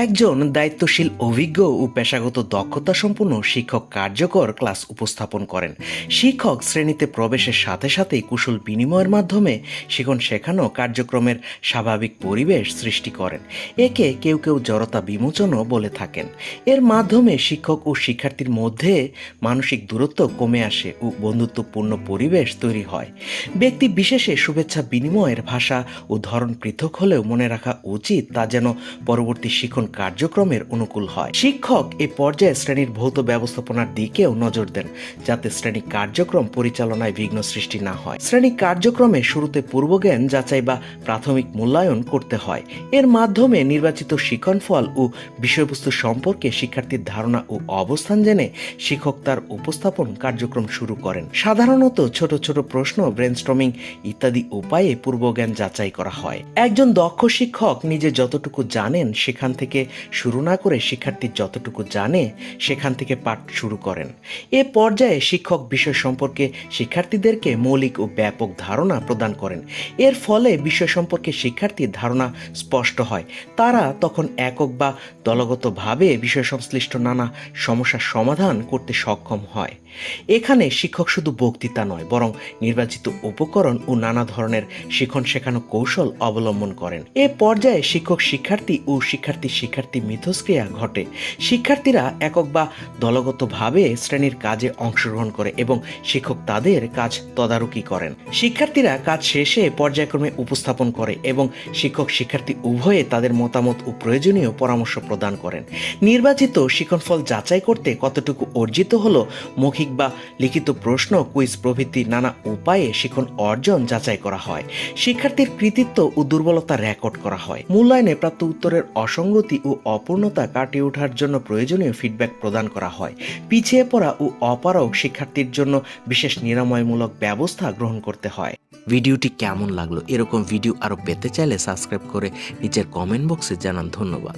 একজন দায়িত্বশীল, অভিজ্ঞ ও পেশাগত দক্ষতা সম্পন্ন শিক্ষক কার্যকর ক্লাস উপস্থাপন করেন। শিক্ষক শ্রেণীতে প্রবেশের সাথে সাথে কুশল বিনিময়ের মাধ্যমে শিখন শেখানো কার্যক্রমের স্বাভাবিক পরিবেশ সৃষ্টি করেন। একে কেউ কেউ জড়তা বিমোচনও বলে থাকেন। এর মাধ্যমে শিক্ষক ও শিক্ষার্থীর মধ্যে মানসিক দূরত্ব কমে আসে ও বন্ধুত্বপূর্ণ পরিবেশ তৈরি হয়। ব্যক্তি বিশেষে শুভেচ্ছা বিনিময়ের ভাষা ও ধরন পৃথক হলেও মনে রাখা উচিত তা যেন পরবর্তী শিক্ষণ কার্যক্রমের অনুকূল হয়, শিক্ষক এ পর্যায়ে শ্রেণির ভৌত ব্যবস্থাপনার দিকেও নজর দেন, যাতে শ্রেণি কার্যক্রম পরিচালনায় বিঘ্ন সৃষ্টি না হয়। শ্রেণি কার্যক্রমে শুরুতে পূর্বজ্ঞান যাচাই বা প্রাথমিক মূল্যায়ন করতে হয়। এর মাধ্যমে নির্বাচিত শিক্ষণ ফল ও বিষয়বস্তু সম্পর্কে শিক্ষার্থীর ধারণা ও অবস্থান জেনে শিক্ষক তার উপস্থাপন কার্যক্রম শুরু করেন। সাধারণত ছোট ছোট প্রশ্ন ব্রেনস্টর্মিং ইত্যাদি উপায়ে পূর্বজ্ঞান যাচাই করা হয়। একজন দক্ষ শিক্ষক নিজে যতটুকু জানেন, সেখান থেকে শুরু না করে শিক্ষার্থী যতটুকু জানে, সেখান থেকে পাঠ শুরু করেন। এ পর্যায়ে শিক্ষক বিষয় সম্পর্কে শিক্ষার্থীদেরকে মৌলিক ও ব্যাপক ধারণা প্রদান করেন। এর ফলে বিষয় সম্পর্কে শিক্ষার্থীর ধারণা স্পষ্ট হয়। তারা তখন একক বা দলগতভাবে বিষয় সংশ্লিষ্ট নানা সমস্যার সমাধান করতে সক্ষম হয়। এখানে শিক্ষক শুধু বক্তৃতা নয়, বরং নির্বাচিত উপকরণ ও নানা ধরনের শিখন শেখানো কৌশল অবলম্বন করেন। এ পর্যায়ে শিক্ষক শিক্ষার্থী ও শিক্ষার্থী শিক্ষার্থী মিথস্ক্রিয়া ঘটে। শিক্ষার্থীরা একক বা দলগতভাবে শ্রেণির কাজে অংশগ্রহণ করে এবং শিক্ষক তাদের কাজ তদারকি করেন। শিক্ষার্থীরা কাজ শেষে পর্যায়ক্রমে উপস্থাপন করে এবং শিক্ষক শিক্ষার্থী উভয়ে তাদের মতামত ও প্রয়োজনীয় পরামর্শ প্রদান করেন। নির্বাচিত শিক্ষণফল যাচাই করতে কতটুকু অর্জিত হলো, মৌখিক বা লিখিত প্রশ্ন, কুইজ প্রভৃতি নানা উপায়ে শিক্ষণ অর্জন যাচাই করা হয়। শিক্ষার্থীর কৃতিত্ব ও দুর্বলতা রেকর্ড করা হয়। মূল্যায়নে প্রাপ্ত উত্তরের অসঙ্গতি ও অপূর্ণতা কাটিয়ে ওঠার জন্য প্রয়োজনীয় ফিডব্যাক প্রদান করা হয়। পিছিয়ে পড়া ও অপারক শিক্ষার্থীর জন্য বিশেষ নিরাময়মূলক ব্যবস্থা গ্রহণ করতে হয়। ভিডিওটি কেমন লাগল? এরকম ভিডিও আরও পেতে চাইলে সাবস্ক্রাইব করে নিচের কমেন্ট বক্সে জানান ধন্যবাদ।